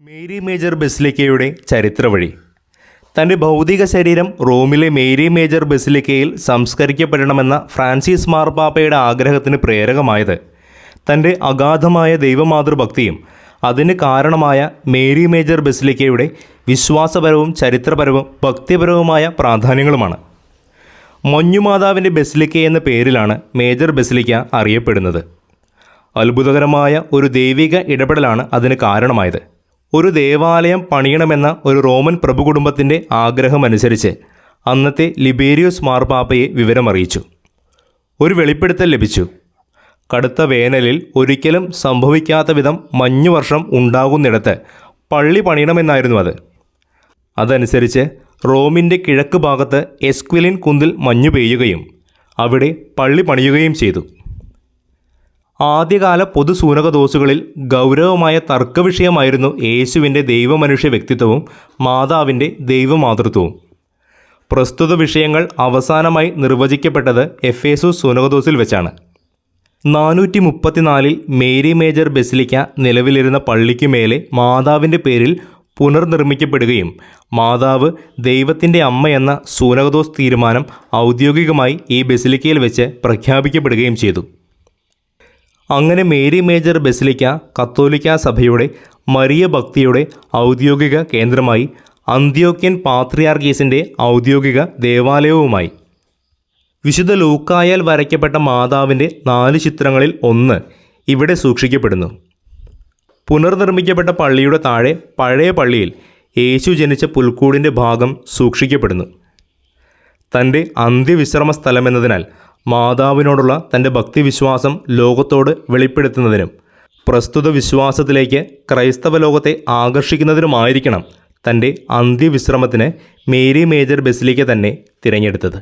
Mary Major ബസിലിക്കയുടെ ചരിത്രവഴി. തന്റെ ഭൗതിക ശരീരം റോമിലെ മേരി മേജർ ബസിലിക്കയിൽ സംസ്കരിക്കപ്പെടണമെന്ന ഫ്രാൻസിസ് മാർപാപ്പയുടെ ആഗ്രഹത്തിന് പ്രേരകമായത് തന്റെ അഗാധമായ ദൈവമാതൃഭക്തിയും അതിന് കാരണമായ മേരി മേജർ ബസിലിക്കയുടെ വിശ്വാസപരവും ചരിത്രപരവും ഭക്തിപരവുമായ പ്രാധാന്യങ്ങളുമാണ്. മഞ്ഞുമാതാവിന്റെ ബസിലിക്ക എന്ന പേരിലാണ് മേജർ ബസിലിക്ക അറിയപ്പെടുന്നത്. അത്ഭുതകരമായ ഒരു ദൈവിക ഇടപെടലാണ് അതിന് കാരണമായത്. ഒരു ദേവാലയം പണിയണമെന്ന ഒരു റോമൻ പ്രഭു കുടുംബത്തിന്റെ ആഗ്രഹമനുസരിച്ച് അന്നത്തെ ലിബേരിയോസ് മാർപ്പാപ്പയെ വിവരമറിയിച്ചു. ഒരു വെളിപ്പെടുത്തൽ ലഭിച്ചു. കടുത്ത വേനലിൽ ഒരിക്കലും സംഭവിക്കാത്ത വിധം മഞ്ഞുവർഷം ഉണ്ടാകുന്നിടത്ത് പള്ളി പണിയണമെന്നായിരുന്നു അത്. അതനുസരിച്ച് റോമിന്റെ കിഴക്ക് ഭാഗത്ത് എസ്ക്വിലിൻ കുന്നിൽ മഞ്ഞു പെയ്യുകയും അവിടെ പള്ളി പണിയുകയും ചെയ്തു. ആദ്യകാല പൊതുസൂനക ദോസുകളിൽ ഗൗരവമായ തർക്കവിഷയമായിരുന്നു യേശുവിന്റെ ദൈവമനുഷ്യ വ്യക്തിത്വവും മാതാവിന്റെ ദൈവമാതൃത്വവും. പ്രസ്തുത വിഷയങ്ങൾ അവസാനമായി നിർവചിക്കപ്പെട്ടത് എഫേസൂസ് സൂനകദോസിൽ വെച്ചാണ്. നാനൂറ്റി മുപ്പത്തിനാലിൽ മേരി മേജർ ബെസിലിക്ക നിലവിലിരുന്ന പള്ളിക്കു മേലെ മാതാവിന്റെ പേരിൽ പുനർനിർമ്മിക്കപ്പെടുകയും മാതാവ് ദൈവത്തിന്റെ അമ്മ എന്ന സൂനകദോസ് തീരുമാനം ഔദ്യോഗികമായി ഈ ബെസിലിക്കയിൽ വെച്ച് പ്രഖ്യാപിക്കപ്പെടുകയും ചെയ്തു. അങ്ങനെ മേരി മേജർ ബസിലിക്ക കത്തോലിക്ക സഭയുടെ മരിയ ഭക്തിയുടെ ഔദ്യോഗിക കേന്ദ്രമായി അന്ത്യോക്യൻ പാത്രിയാർഗീസിന്റെ ഔദ്യോഗിക ദേവാലയവുമായി. വിശുദ്ധ ലൂക്കായാൽ വരയ്ക്കപ്പെട്ട മാതാവിന്റെ നാല് ചിത്രങ്ങളിൽ ഒന്ന് ഇവിടെ സൂക്ഷിക്കപ്പെടുന്നു. പുനർനിർമ്മിക്കപ്പെട്ട പള്ളിയുടെ താഴെ പഴയ പള്ളിയിൽ യേശു ജനിച്ച പുൽക്കൂടിന്റെ ഭാഗം സൂക്ഷിക്കപ്പെടുന്നു. തന്റെ അന്ത്യവിശ്രമ സ്ഥലമെന്നതിനാൽ മാതാവിനോടുള്ള തന്റെ ഭക്തിവിശ്വാസം ലോകത്തോട് വെളിപ്പെടുത്തുന്നതിനും പ്രസ്തുത വിശ്വാസത്തിലേക്ക് ക്രൈസ്തവ ലോകത്തെ ആകർഷിക്കുന്നതിനുമായിരിക്കണം തന്റെ അന്ത്യവിശ്രമത്തിന് മേരി മേജർ ബസിലേക്ക് തന്നെ തിരഞ്ഞെടുത്തത്.